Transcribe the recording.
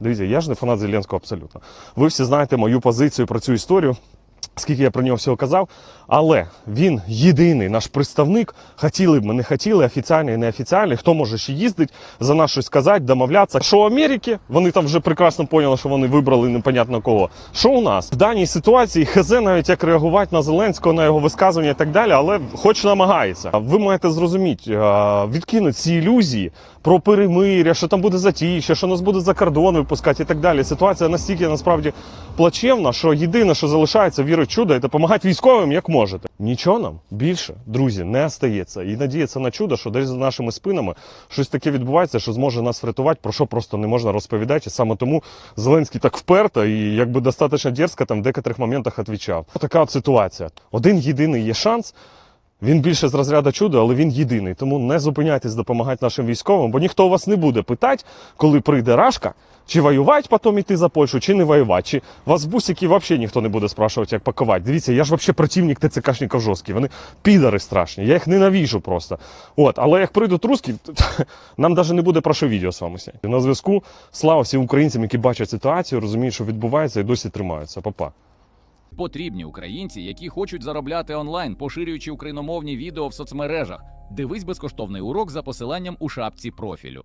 Дивіться, я ж не фанат Зеленського абсолютно. Ви всі знаєте мою позицію про цю історію. Скільки я про нього всього казав, але він єдиний наш представник. Хотіли б ми не хотіли, офіціальний і неофіціальний. Хто може ще їздить за нас щось сказати, домовлятися? Що в Америці? Вони там вже прекрасно поняли, що вони вибрали непонятно кого. Що у нас в даній ситуації ХЗ навіть як реагувати на Зеленського, на його висказування і так далі, але хоч намагається. Ви маєте зрозуміти, відкинути ці ілюзії про перемиря, що там буде затіще, що нас буде за кордон випускати і так далі. Ситуація настільки насправді плачевна, що єдине, що залишається, вірити в чудо і допомагати військовим як можете. Нічого нам більше, друзі, не остається. І надіятися на чудо, що десь за нашими спинами щось таке відбувається, що зможе нас врятувати, про що просто не можна розповідати. І саме тому Зеленський так вперто і якби достатньо дерзко там в декотрих моментах відповідав. Така от ситуація. Один єдиний є шанс. Він більше з розряду чуда, але він єдиний. Тому не зупиняйтесь допомагати нашим військовим, бо ніхто вас не буде питати, коли прийде рашка, чи воювати потім іти за Польщу, чи не воювати. Чи вас бусики взагалі ніхто не буде спрашувати, як пакувати. Дивіться, я ж взагалі противник ТЦКшників жорсткий. Вони підари страшні. Я їх ненавіжу просто. От, але як прийдуть русські, нам навіть не буде про що відео з вами сняти. На зв'язку слава всім українцям, які бачать ситуацію, розуміють, що відбувається, і досі тримаються. Па-па. Потрібні українці, які хочуть заробляти онлайн, поширюючи україномовні відео в соцмережах. Дивись безкоштовний урок за посиланням у шапці профілю.